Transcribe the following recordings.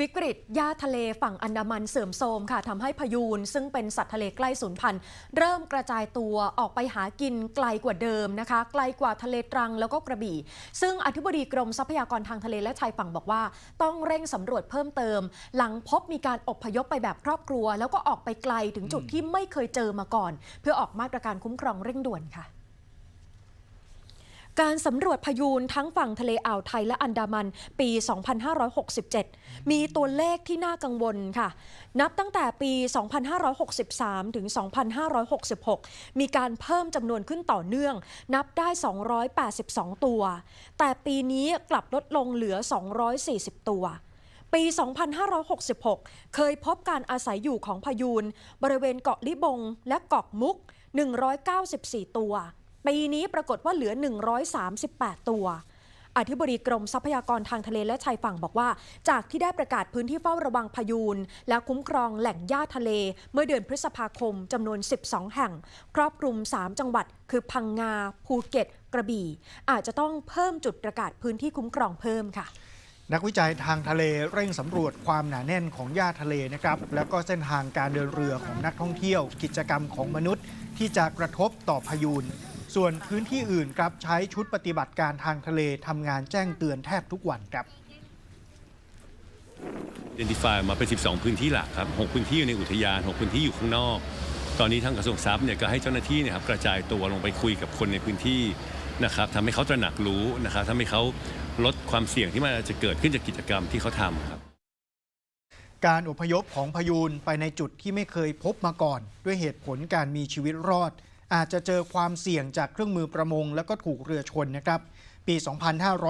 วิกฤตหญ้าทะเลฝั่งอันดามันเสื่อมโทรมค่ะทำให้พยูนซึ่งเป็นสัตว์ทะเลใกล้สูญพันธุ์เริ่มกระจายตัวออกไปหากินไกลกว่าเดิมนะคะ ไกลกว่าทะเลตรังแล้วก็กระบี่ ซึ่งอธิบดีกรมทรัพยากรทางทะเลและชายฝั่งบอกว่า ต้องเร่งสำรวจเพิ่มเติม หลังพบมีการอพยพไปแบบครอบครัว แล้วก็ออกไปไกลถึงจุดที่ไม่เคยเจอมาก่อน เพื่อออกมาตรการคุ้มครองเร่งด่วนค่ะ การสำรวจพายูนทั้งฝั่งทะเลอ่าวไทยและอันดามันปี 2567 มีตัวเลขที่น่ากังวลค่ะ นับตั้งแต่ปี 2563 ถึง 2566 มีการเพิ่มจำนวนขึ้นต่อเนื่อง นับได้ 282 ตัว แต่ปีนี้กลับลดลงเหลือ 240 ตัวปี 2566 เคยพบการอาศัยอยู่ของพายูน บริเวณเกาะลิบงและเกาะมุก 194 ตัว ปีนี้ปรากฏว่าเหลือ 138 ตัว อธิบดีกรมทรัพยากรทางทะเลและชายฝั่งบอกว่า จากที่ได้ประกาศพื้นที่เฝ้าระวังพายูนและคุ้มครองแหล่งหญ้าทะเล เมื่อเดือนพฤษภาคมจำนวน 12 แห่ง ครอบคลุม 3 จังหวัด คือพังงา ภูเก็ต กระบี่ อาจจะต้องเพิ่มจุดประกาศพื้นที่คุ้มครองเพิ่มค่ะนักวิจัยทางทะเลเร่งสำรวจความหนาแน่นของหญ้าทะเลนะครับ แล้วก็เส้นทางการเดินเรือของนักท่องเที่ยว กิจกรรมของมนุษย์ ที่จะกระทบต่อพายุน ส่วนพื้นที่อื่นครับใช้ชุดปฏิบัติการทางทะเลทำงานแจ้งเตือนแทบทุกวันครับ identify มาเป็น 12 พื้นที่หลักครับ 6 พื้นที่อยู่ในอุทยาน 6 พื้นที่อยู่ข้างนอก ตอนนี้ทางกระทรวงทรัพย์เนี่ยก็ให้เจ้าหน้าที่เนี่ยครับกระจายตัวลงไปคุยกับคนในพื้นที่นะครับทำให้เขาตระหนักรู้นะครับทำให้เขาลดความเสี่ยงที่มันอาจจะเกิดขึ้นจากกิจกรรมที่เขาทำครับ การอพยพของพายุนไปในจุดที่ไม่เคยพบมาก่อน ด้วยเหตุผลการมีชีวิตรอด อาจจะเจอความเสี่ยงจากเครื่องมือประมง แล้วก็ถูกเรือชนนะครับ ปี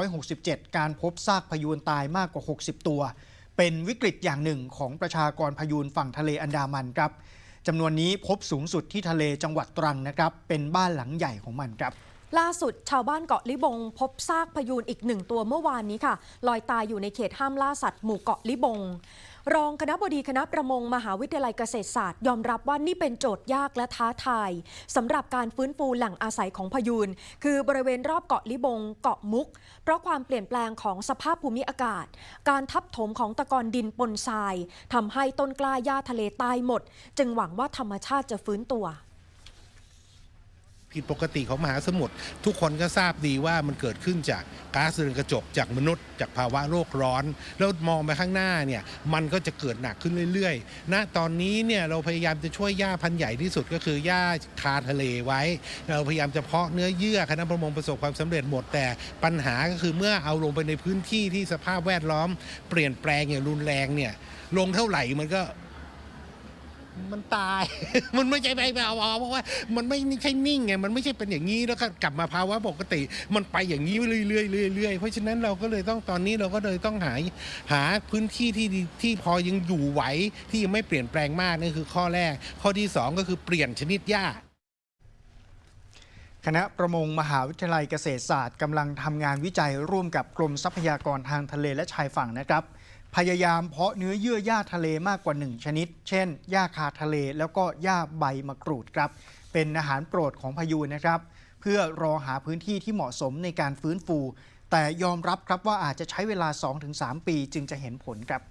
2567 การพบซากพายุนตายมากกว่า 60 ตัว เป็นวิกฤตอย่างหนึ่งของประชากรพายุนฝั่งทะเลอันดามันครับจำนวนนี้พบสูงสุดที่ทะเลจังหวัดตรังนะครับ เป็นบ้านหลังใหญ่ของมันครับล่าสุดชาวบ้านเกาะลิบง พบซากพยูนอีกหนึ่งตัวเมื่อวานนี้ค่ะ ลอยตายอยู่ในเขตห้ามล่าสัตว์หมู่เกาะลิบง รองคณะบดีคณะประมงมหาวิทยาลัยเกษตรศาสตร์ ยอมรับว่านี่เป็นโจทย์ยากและท้าทายสำหรับการฟื้นฟูแหล่งอาศัยของพยูนคือบริเวณรอบเกาะลิบง เกาะมุก เพราะความเปลี่ยนแปลงของสภาพภูมิอากาศ การทับถมของตะกอนดินปนทรายทำให้ต้นกล้าหญ้าทะเลตายหมด จึงหวังว่าธรรมชาติจะฟื้นตัว ผิดปกติของมหาสมุทรทุกคนก็ทราบดีว่ามันเกิดขึ้นจากก๊าซเรือนกระจกจากมนุษย์ จากภาวะโลกร้อน แล้วมองไปข้างหน้าเนี่ยมันก็จะเกิดหนักขึ้นเรื่อยๆณตอนนี้เนี่ยเราพยายามจะช่วยหญ้าพันธุ์ใหญ่ที่สุดก็คือหญ้าคาทะเลไว้ เราพยายามจะเพาะเนื้อเยื่อคณะประมงประสบความสำเร็จหมดแต่ปัญหาก็คือเมื่อเอาลงไปในพื้นที่ที่สภาพแวดล้อม เปลี่ยนแปลงอย่างรุนแรงเนี่ยลงเท่าไหร่มันก็ มันตาย มันไม่ใช่ไปไปเอาเพราะว่า มันไม่ใช่นิ่งไง มันไม่ใช่เป็นอย่างนี้แล้วก็กลับมาภาวะปกติ มันไปอย่างนี้เรื่อยๆเรื่อยๆเพราะฉะนั้นเราก็เลยต้องตอนนี้เราก็เลยต้องหาหาพื้นที่ที่ดีที่พอยังอยู่ไหวที่ยังไม่เปลี่ยนแปลงมากนั่นคือข้อแรก ข้อที่สองก็คือเปลี่ยนชนิดหญ้าคณะประมงมหาวิทยาลัยเกษตรศาสตร์กำลังทำงานวิจัยร่วมกับกรมทรัพยากรทางทะเลและชายฝั่งนะครับ พยายามเพาะเนื้อเยื่อหญ้าทะเลมากกว่า 1 ชนิด เช่น หญ้าคาทะเล แล้วก็หญ้าใบมะกรูดครับ เป็นอาหารโปรดของพายุนะครับ เพื่อรอหาพื้นที่ที่เหมาะสมในการฟื้นฟู แต่ยอมรับครับว่าอาจจะใช้เวลา 2-3 ปีจึงจะเห็นผลครับ